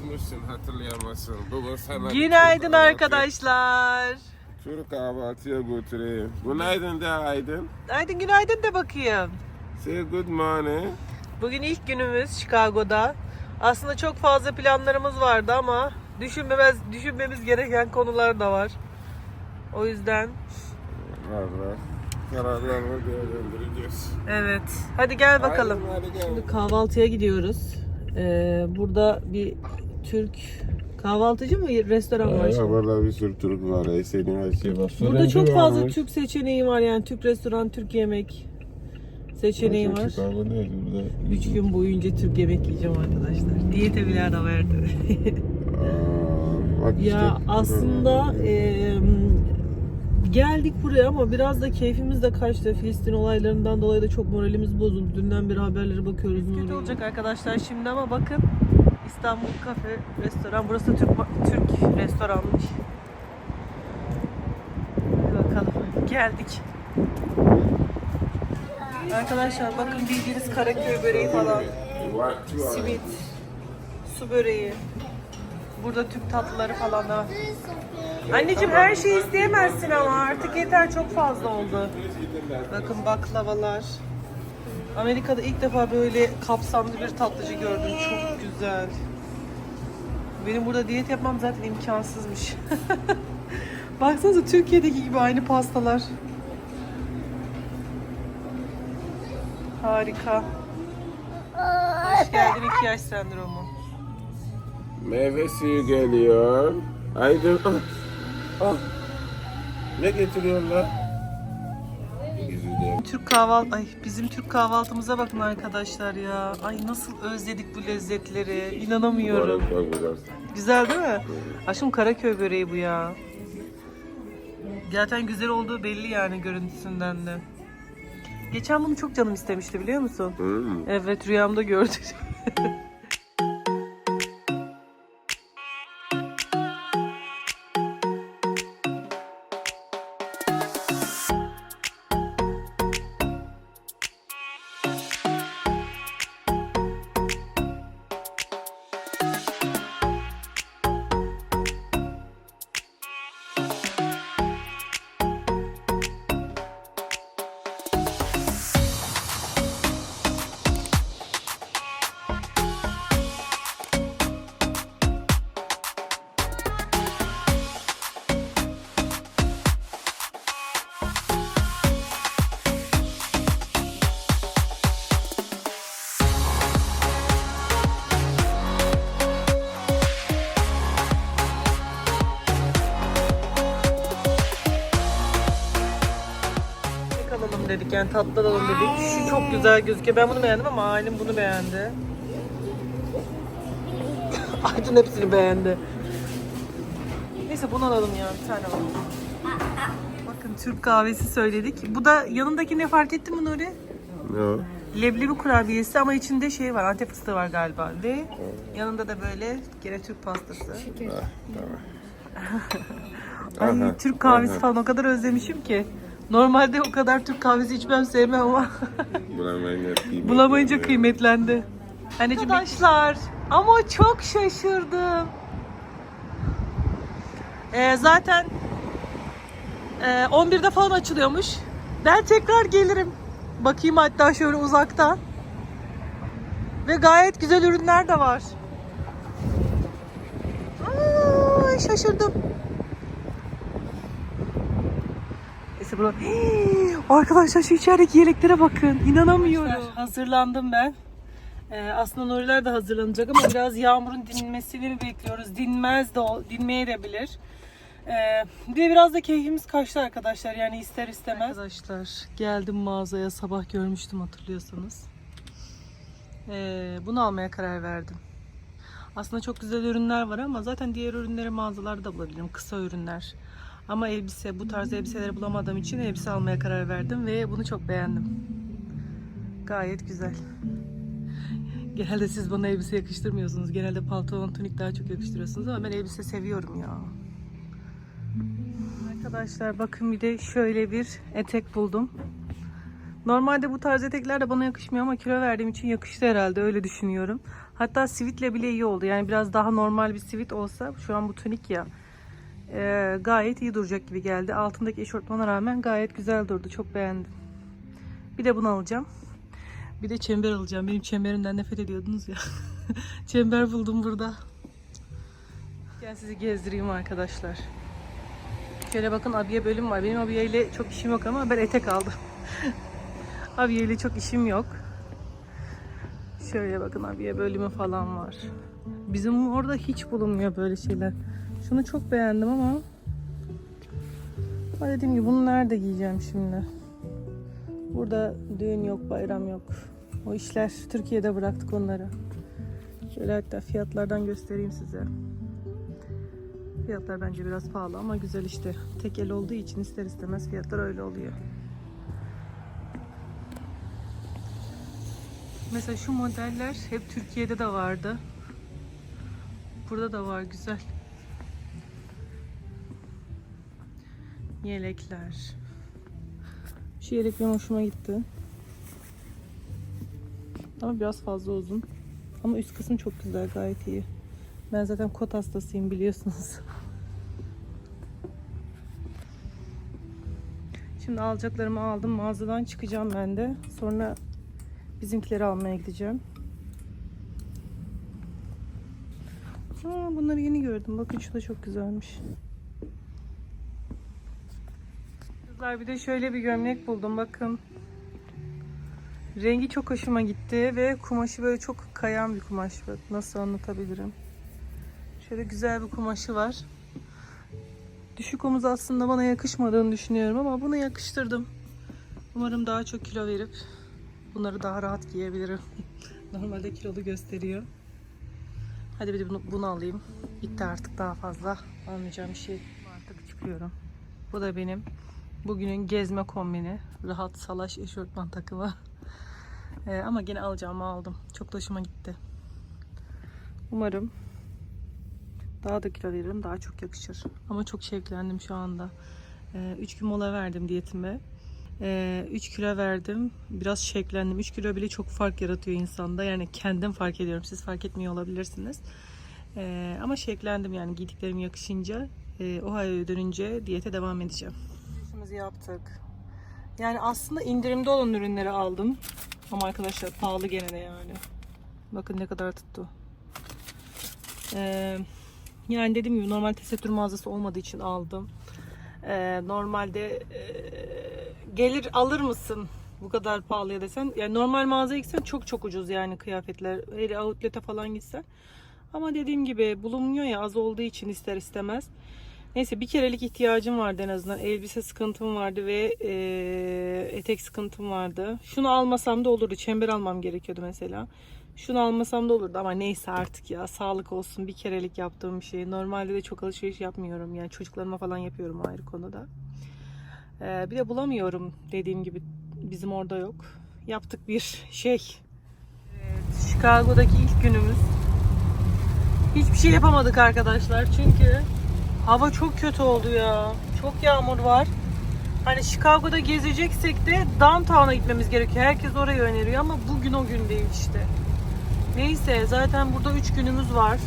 unutmuşsun hatırlayamazsın. Bugün sana Günaydın arkadaşlar. Türk kahvaltıya götüreyim. Günaydın de Aydın. Aydın günaydın de bakayım. Say good morning. Bugün ilk günümüz Chicago'da. Aslında çok fazla planlarımız vardı ama düşünmemiz, düşünmemiz gereken konular da var. O yüzden var. Kararlarını değerlendireceğiz. evet. Hadi gel bakalım. Aydın, hadi gel. Şimdi kahvaltıya gidiyoruz. Ee, burada bir Türk kahvaltıcı mı restoran var? Ya burada bir sürü Türk var. Esenin her şey var. Burada çok Fırıncı fazla varmış. Türk seçeneği var yani Türk restoran, Türk yemek seçeneği var. Chicago burada? Üç gün boyunca Türk yemek yiyeceğim arkadaşlar. Diyete bile ara verdi. Aa, bak işte. ya aslında e, geldik buraya ama biraz da keyfimiz de kaçtı. Filistin olaylarından dolayı da çok moralimiz bozuldu. Dünden beri haberlere bakıyoruz. Kötü olacak arkadaşlar şimdi ama bakın İstanbul Kafe Restoran. Burası da Türk, Türk restoranmış. Hadi bakalım. Geldik. Arkadaşlar bakın bildiğiniz Karaköy böreği falan. Simit, su böreği. Burada Türk tatlıları falan da. Anneciğim her şeyi isteyemezsin ama artık yeter çok fazla oldu. Bakın baklavalar. Amerika'da ilk defa böyle kapsamlı bir tatlıcı gördüm. Çok güzel. Benim burada diyet yapmam zaten imkansızmış. Baksanıza Türkiye'deki gibi aynı pastalar. Harika. Hoş geldin iki yaş sendromu. Meyve suyu geliyor. Aydın. Ah. Ah. Ne getiriyorlar? Türk kahvaltı ay bizim Türk kahvaltımıza bakın arkadaşlar ya. Ay nasıl özledik bu lezzetleri. İnanamıyorum. Güzel değil mi? Aşkım Karaköy böreği bu ya. Zaten güzel olduğu belli yani görüntüsünden de. Geçen bunu çok canım istemişti biliyor musun? Hmm. Evet rüyamda gördüm. Yemek alalım dedik yani tatlı alalım dedik. Şu çok güzel gözüküyor. Ben bunu beğendim ama ailem bunu beğendi. Aydın hepsini beğendi. Neyse bunu alalım ya bir tane alalım. Bakın Türk kahvesi söyledik. Bu da yanındaki ne fark ettin mi Nuri? Ne? Leblebi kurabiyesi ama içinde şey var, antep fıstığı var galiba ve yanında da böyle gene Türk pastası. Ah, Ay Aha, Türk kahvesi aha. falan o kadar özlemişim ki. Normalde o kadar Türk kahvesi içmem sevmem ama Bulamayınca kıymetli. bulamayınca kıymetlendi. Anneciğim Arkadaşlar ama çok şaşırdım. Ee, zaten e, 11'de falan açılıyormuş. Ben tekrar gelirim. Bakayım hatta şöyle uzaktan. Ve gayet güzel ürünler de var. Ay şaşırdım. Hii, Arkadaşlar şu içerideki yeleklere bakın. İnanamıyorum. Hazırlandım ben. Ee, aslında Nuriler de hazırlanacak ama biraz yağmurun dinmesini bekliyoruz? Dinmez de o, dinmeye de bilir. Ee, bir biraz da keyfimiz kaçtı arkadaşlar yani ister istemez. Arkadaşlar geldim mağazaya sabah görmüştüm hatırlıyorsanız. Ee, bunu almaya karar verdim. Aslında çok güzel ürünler var ama zaten diğer ürünleri mağazalarda bulabilirim. Kısa ürünler. Ama elbise, bu tarz elbiseleri bulamadığım için elbise almaya karar verdim ve bunu çok beğendim. Gayet güzel. Genelde siz bana elbise yakıştırmıyorsunuz. Genelde pantolon, tunik daha çok yakıştırıyorsunuz ama ben elbise seviyorum ya. Arkadaşlar bakın bir de şöyle bir etek buldum. Normalde bu tarz etekler de bana yakışmıyor ama kilo verdiğim için yakıştı herhalde öyle düşünüyorum. Hatta sivitle bile iyi oldu. Yani biraz daha normal bir sivit olsa şu an bu tunik ya e, gayet iyi duracak gibi geldi. Altındaki eşortmana rağmen gayet güzel durdu. Çok beğendim. Bir de bunu alacağım. Bir de çember alacağım. Benim çemberimden nefret ediyordunuz ya. çember buldum burada. Gel sizi gezdireyim arkadaşlar. Şöyle bakın abiye bölüm var. Benim abiyeyle çok işim yok ama ben etek aldım. abiyeyle çok işim yok. Şöyle bakın abiye bölümü falan var. Bizim orada hiç bulunmuyor böyle şeyler. Şunu çok beğendim ama ama dediğim gibi bunu nerede giyeceğim şimdi? Burada düğün yok, bayram yok. O işler Türkiye'de bıraktık onları. Şöyle hatta fiyatlardan göstereyim size. Fiyatlar bence biraz pahalı ama güzel işte. Tek el olduğu için ister istemez fiyatlar öyle oluyor. Mesela şu modeller hep Türkiye'de de vardı. Burada da var güzel. Yelekler. Şu yelek benim hoşuma gitti. Ama biraz fazla uzun. Ama üst kısım çok güzel gayet iyi. Ben zaten kot hastasıyım biliyorsunuz. Şimdi alacaklarımı aldım. Mağazadan çıkacağım ben de. Sonra bizimkileri almaya gideceğim. Aa, bunları yeni gördüm. Bakın şu da çok güzelmiş. Kızlar bir de şöyle bir gömlek buldum. Bakın. Rengi çok hoşuma gitti ve kumaşı böyle çok kayan bir kumaş. Bak nasıl anlatabilirim. Şöyle güzel bir kumaşı var. Düşük omuz aslında bana yakışmadığını düşünüyorum ama bunu yakıştırdım. Umarım daha çok kilo verip bunları daha rahat giyebilirim. Normalde kilolu gösteriyor. Hadi bir de bunu, bunu alayım. Bitti artık daha fazla almayacağım bir şey. Artık çıkıyorum. Bu da benim bugünün gezme kombini. Rahat salaş eşortman takımı. Ee, ama gene alacağımı aldım. Çok da hoşuma gitti. Umarım daha da kilo veririm. Daha çok yakışır. Ama çok şevklendim şu anda. 3 gün mola verdim diyetime. 3 kilo verdim. Biraz şeklendim. 3 kilo bile çok fark yaratıyor insanda. Yani kendim fark ediyorum. Siz fark etmiyor olabilirsiniz. Ee, ama şeklendim yani giydiklerim yakışınca. E, Ohio'ya dönünce diyete devam edeceğim. İşimizi yaptık. Yani aslında indirimde olan ürünleri aldım. Ama arkadaşlar pahalı gene de yani. Bakın ne kadar tuttu. Ee, yani dediğim gibi normal tesettür mağazası olmadığı için aldım. Ee, normalde e, gelir alır mısın bu kadar pahalıya desen. Yani normal mağazaya gitsen çok çok ucuz yani kıyafetler. Hele outlet'e falan gitsen. Ama dediğim gibi bulunmuyor ya az olduğu için ister istemez. Neyse bir kerelik ihtiyacım vardı en azından. Elbise sıkıntım vardı ve e, etek sıkıntım vardı. Şunu almasam da olurdu. Çember almam gerekiyordu mesela. Şunu almasam da olurdu ama neyse artık ya sağlık olsun bir kerelik yaptığım şey. Normalde de çok alışveriş yapmıyorum. Yani çocuklarıma falan yapıyorum ayrı konuda. E, bir de bulamıyorum dediğim gibi bizim orada yok. Yaptık bir şey. Evet, Chicago'daki ilk günümüz. Hiçbir şey yapamadık arkadaşlar çünkü Hava çok kötü oldu ya. Çok yağmur var. Hani Chicago'da gezeceksek de downtown'a gitmemiz gerekiyor. Herkes oraya öneriyor ama bugün o gün değil işte. Neyse zaten burada 3 günümüz var.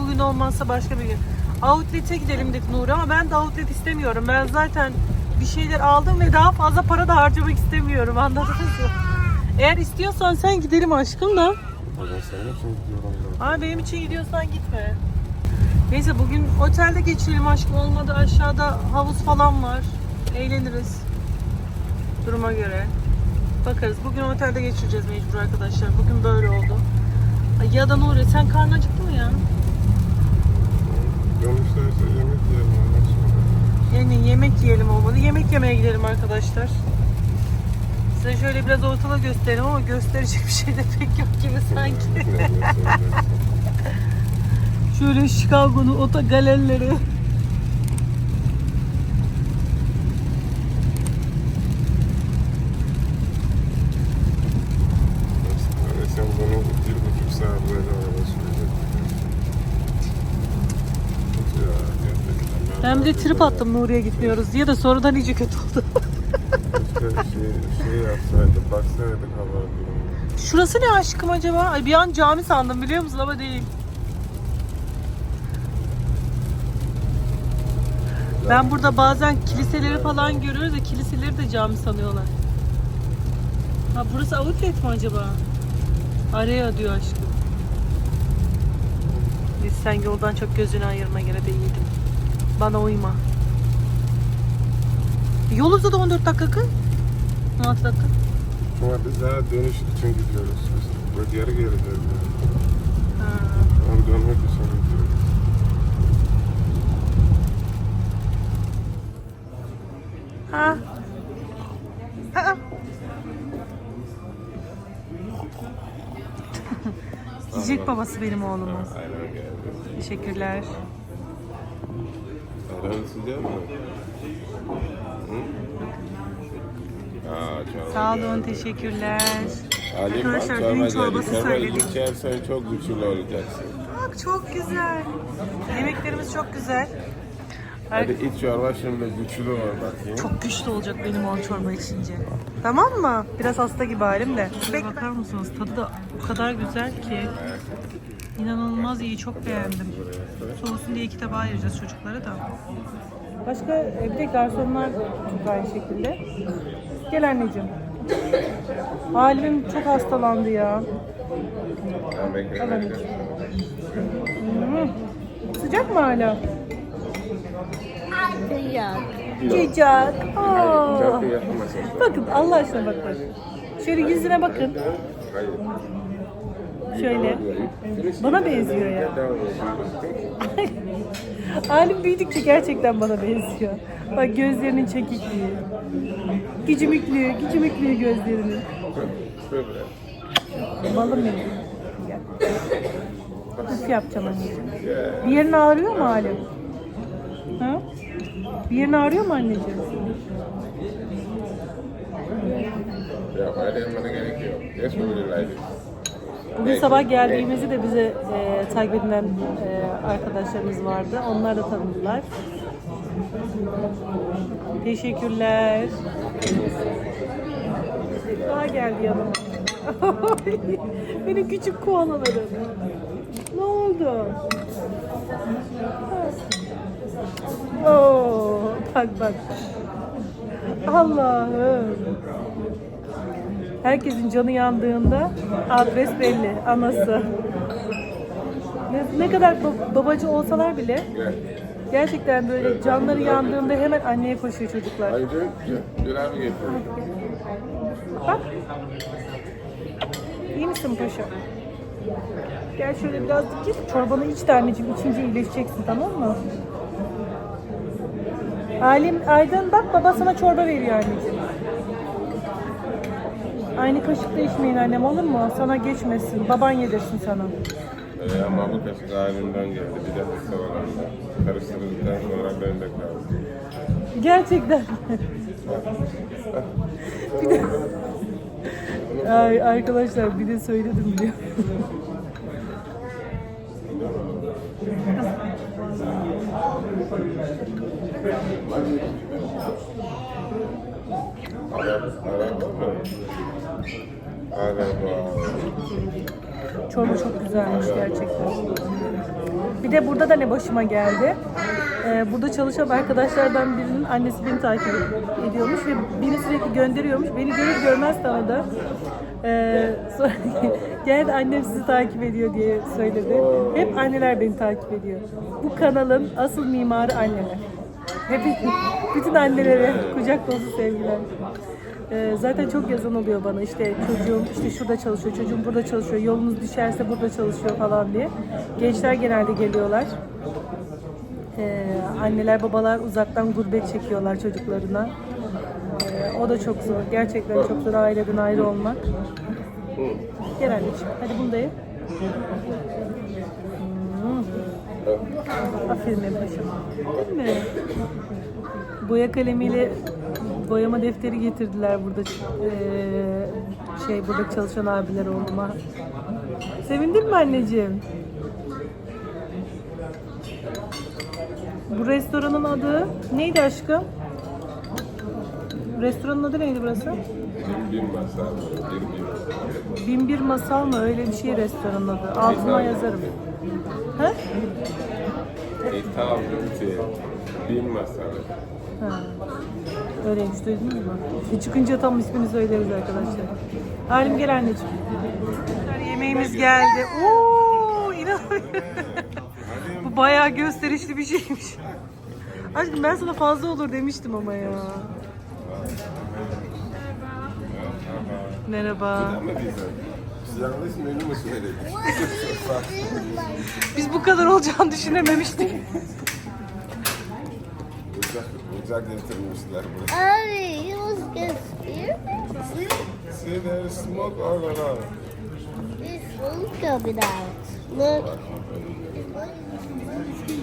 Bugün olmazsa başka bir gün. Outlet'e gidelim dedik Nuri ama ben de outlet istemiyorum. Ben zaten bir şeyler aldım ve daha fazla para da harcamak istemiyorum. Anladınız mı? Eğer istiyorsan sen gidelim aşkım da. Ama benim için gidiyorsan gitme. Neyse bugün otelde geçirelim aşkım olmadı aşağıda havuz falan var. Eğleniriz. Duruma göre. Bakarız. Bugün otelde geçireceğiz mecbur arkadaşlar. Bugün böyle oldu. Ay ya da Nuri sen karnın acıktı mı ya? Dönüşlerse yemek yiyelim ondan sonra. Yani yemek yiyelim olmadı. Yemek yemeye gidelim arkadaşlar. Size şöyle biraz ortalığı göstereyim ama gösterecek bir şey de pek yok gibi sanki. Şöyle Chicago'nun ota galerileri. Bir de trip attım Nuriye gitmiyoruz diye de sonradan iyice kötü oldu. Şurası ne aşkım acaba? Ay bir an cami sandım biliyor musun ama değil. Ben burada bazen kiliseleri falan görüyoruz da kiliseleri de cami sanıyorlar. Ha burası outlet mi acaba? Araya diyor aşkım. Biz sen yoldan çok gözünü ayırma gene de iyiydim. Bana uyma. Yol uzadı 14 dakika kız. 16 dakika. Ama biz daha dönüş için gidiyoruz. Biz böyle geri dönüyoruz. Ha. Ama dönmek gidiyoruz. Ha. Ha. Yiyecek babası benim geldi. Teşekkürler. Ayran sıcak mı? Aa, Sağ olun, teşekkürler. Arkadaşlar, geldi. çorbası Çorba söyledik. içersen çok güçlü olacaksın. Bak çok güzel. Yemeklerimiz çok güzel. Hadi iç çorba şimdi güçlü ol bakayım. Çok güçlü olacak benim o çorba içince. Tamam mı? Biraz hasta gibi halim de. Bakar mısınız? Tadı da o kadar güzel ki. İnanılmaz iyi. Çok beğendim. Soğusun diye iki tabağa ayıracağız çocuklara da. Başka e, bir de garsonlar çok aynı şekilde. Gel anneciğim. Halim çok hastalandı ya. Ben. Al anneciğim. Sıcak mı hala? Çok iyi yapamazsın. Bakın Allah aşkına bak bak. Şöyle yüzüne bakın. Şöyle. Bana benziyor ya. Halim büyüdükçe gerçekten bana benziyor. Bak gözlerinin çekikliği. Gücümüklüğü, gücümüklüğü gözlerinin. Balım benim. Üf yapacağım anneciğim. Bir yerin ağrıyor mu Halim? Ha? Bir yerin ağrıyor mu anneciğim? Ya hadi yapmana gerek yok. Yes, we really like it. Bugün sabah geldiğimizde de bize e, takip edilen e, arkadaşlarımız vardı. Onlar da tanıdılar. Teşekkürler. Daha geldi yanıma. Benim küçük koalalarım. Ne oldu? Oo, bak bak. Allah'ım. Herkesin canı yandığında adres belli, anası. Ne, ne kadar ba- babacı olsalar bile gerçekten böyle canları yandığında hemen anneye koşuyor çocuklar. Bak. İyi misin paşa? Gel şöyle biraz git. Çorbanı iç de anneciğim. İçince iyileşeceksin tamam mı? Alim, Aydın bak baba sana çorba veriyor anneciğim. Aynı kaşıkla içmeyin annem olur mu? Sana geçmesin. Baban yedirsin sana. Ee, ama bu kaşık halimden geldi. Bir de hasta olan da. Karıştırdıktan sonra ben de kaldım. Gerçekten. bir de... Ay arkadaşlar bir de söyledim biliyor Çorba çok güzelmiş gerçekten. Bir de burada da ne başıma geldi. Ee, burada çalışan arkadaşlardan birinin annesi beni takip ediyormuş ve beni sürekli gönderiyormuş. Beni görür görmez tanıdı. Ee, sonra geldi annem sizi takip ediyor diye söyledi. Hep anneler beni takip ediyor. Bu kanalın asıl mimarı anneler. Hep bütün annelere kucak dolusu sevgiler. Ee, zaten çok yazan oluyor bana işte çocuğum işte şurada çalışıyor, çocuğum burada çalışıyor, yolunuz düşerse burada çalışıyor falan diye. Gençler genelde geliyorlar. Ee, anneler babalar uzaktan gurbet çekiyorlar çocuklarına. Ee, o da çok zor. Gerçekten çok zor aileden ayrı olmak. Anneciğim. Hadi bunu da ye. Aferin paşam. Değil mi? Boya kalemiyle boyama defteri getirdiler burada eee, şey burada çalışan abiler oğluma. Sevindin mi anneciğim? Bu restoranın adı neydi aşkım? Restoranın adı neydi burası? Bir, bir masa, bir bir. Bin masal mı? Öyle bir şey restoranın adı. Altına yazarım. He? İthal ünite, bir masa. Ha. Öyleymiş duydunuz mu? E çıkınca tam ismini söyleriz arkadaşlar. Halim gel anneciğim. Yemeğimiz geldi. Oo, inanamıyorum. Bu bayağı gösterişli bir şeymiş. Aşkım ben sana fazla olur demiştim ama ya. Merhaba. Ama Biz yanlış menü mü söyledik? Biz bu kadar olacağını düşünememiştik. Ocak, ocak getirmişler buraya. Abi, you was good. See there is smoke all around. This food coming out. Look.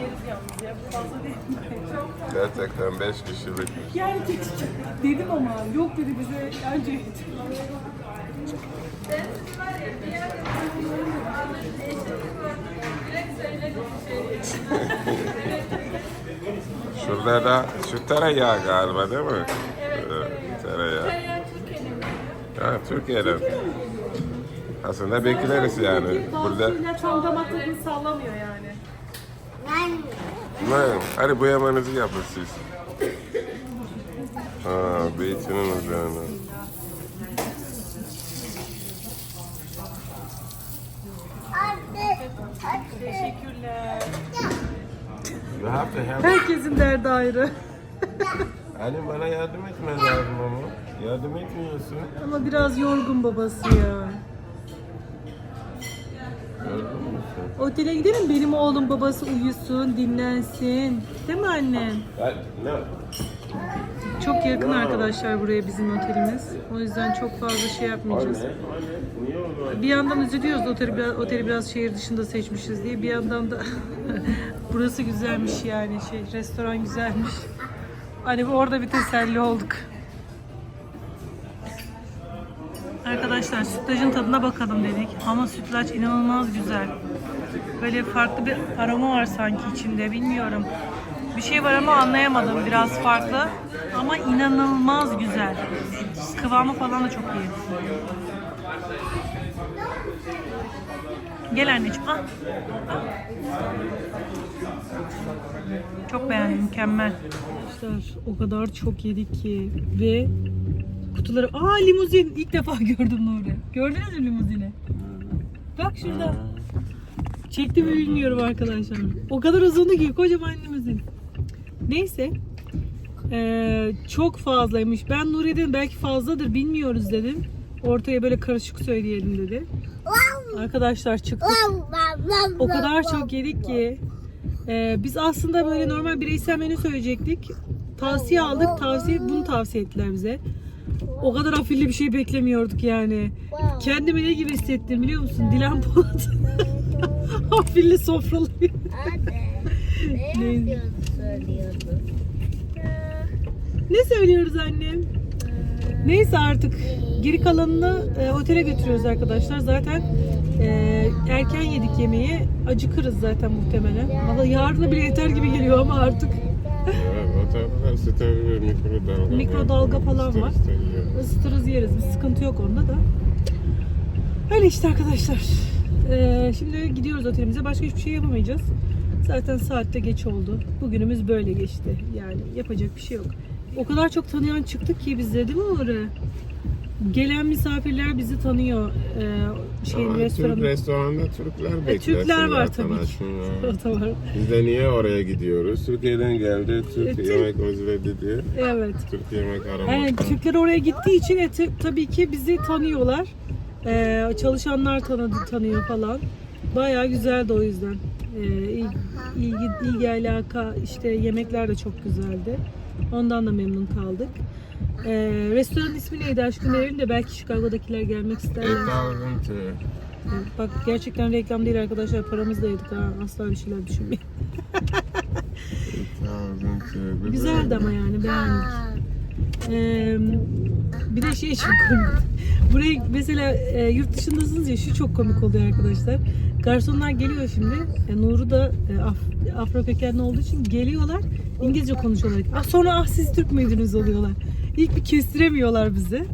Gerçekten 5 kişilik. Yani dedim ama yok dedi bize önce Şurada da şu tereyağı galiba değil mi? Evet, tereyağı. Ha, Türkiye'den. Aslında bekleriz yani. Burada tam damak tadını sallamıyor yani. Ne? Hadi bu yemeğinizi yapın siz. Ha, beytinin üzerine. Teşekkürler. You have to help. Herkesin derdi ayrı. Ali bana yardım etmen lazım ama. Yardım etmiyorsun. Ama biraz yorgun babası ya. Otele gidelim benim oğlum babası uyusun, dinlensin. Değil mi annem? Çok yakın arkadaşlar buraya bizim otelimiz. O yüzden çok fazla şey yapmayacağız. Bir yandan üzülüyoruz oteli biraz, oteli biraz şehir dışında seçmişiz diye. Bir yandan da burası güzelmiş yani şey restoran güzelmiş. Hani orada bir teselli olduk. Arkadaşlar sütlacın tadına bakalım dedik. Ama sütlaç inanılmaz güzel. Böyle farklı bir aroma var sanki içinde bilmiyorum. Bir şey var ama anlayamadım biraz farklı. Ama inanılmaz güzel. Kıvamı falan da çok iyi. Gel anneciğim. Al. Çok beğendim. Mükemmel. Arkadaşlar o kadar çok yedik ki ve kutuları... Aa limuzin. İlk defa gördüm Nuri. Gördünüz mü limuzini? Bak şurada. Çekti mi bilmiyorum arkadaşlar. O kadar uzundu ki kocaman limuzin. Neyse. Ee, çok fazlaymış. Ben Nuri'ye dedim belki fazladır bilmiyoruz dedim. Ortaya böyle karışık söyleyelim dedi. Arkadaşlar çıktık. O kadar çok yedik ki. Ee, biz aslında böyle normal bireysel menü söyleyecektik. Tavsiye aldık. Tavsiye bunu tavsiye ettiler bize. O kadar afilli bir şey beklemiyorduk yani. Kendimi ne gibi hissettim biliyor musun? Dilan Polat. afilli sofralıyor. Ne yapıyorsun söylüyordun? Ne söylüyoruz annem? Neyse artık geri kalanını e, otele götürüyoruz arkadaşlar. Zaten e, erken yedik yemeği. Acıkırız zaten muhtemelen. Valla yarına bile yeter gibi geliyor ama artık Evet, o tarafta ısıtır ve mikrodalga. Mikrodalga falan var. Isıtırız yeriz. Bir sıkıntı yok onda da. Öyle işte arkadaşlar. E, şimdi gidiyoruz otelimize. Başka hiçbir şey yapamayacağız. Zaten saatte geç oldu. Bugünümüz böyle geçti. Yani yapacak bir şey yok. O kadar çok tanıyan çıktık ki bizde değil mi oraya? Gelen misafirler bizi tanıyor. Ee, şeyin Ama Türk restoranı. restoranda Türkler beklersin Türkler var tabii ki. var. Biz de niye oraya gidiyoruz? Türkiye'den geldi, Türk E, Türk- yemek özledi diye. Evet. Türk yemek aramak. Yani Türkler oraya gittiği için e, tabii ki bizi tanıyorlar. Ee, çalışanlar tanıdı, tanıyor falan. Bayağı güzeldi o yüzden. Ee, il- ilgi, ilgi alaka işte yemekler de çok güzeldi. Ondan da memnun kaldık. Ee, restoranın ismi neydi aşkım verelim de belki Chicago'dakiler gelmek isterler. 8000 Evet, Bak gerçekten reklam değil arkadaşlar paramız da yedik ha asla bir şeyler düşünmeyin. Güzeldi ama yani beğendik. Ee, bir de şey çok komik. Buraya mesela e, yurt dışındasınız ya şu çok komik oluyor arkadaşlar. Garsonlar geliyor şimdi. E, Nuru da e, Af- Afro kökenli olduğu için geliyorlar. İngilizce konuşuyorlar. Ah, sonra ah siz Türk müydünüz oluyorlar. İlk bir kestiremiyorlar bizi.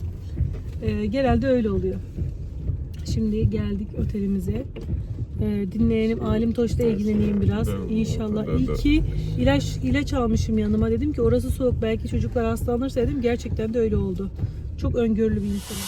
Ee, genelde öyle oluyor. Şimdi geldik otelimize. Ee, dinleyelim. Alim Toş'ta ilgileneyim biraz. İnşallah. İyi ki ilaç ilaç almışım yanıma. Dedim ki orası soğuk. Belki çocuklar hastalanırsa dedim. Gerçekten de öyle oldu. Çok öngörülü bir insanım.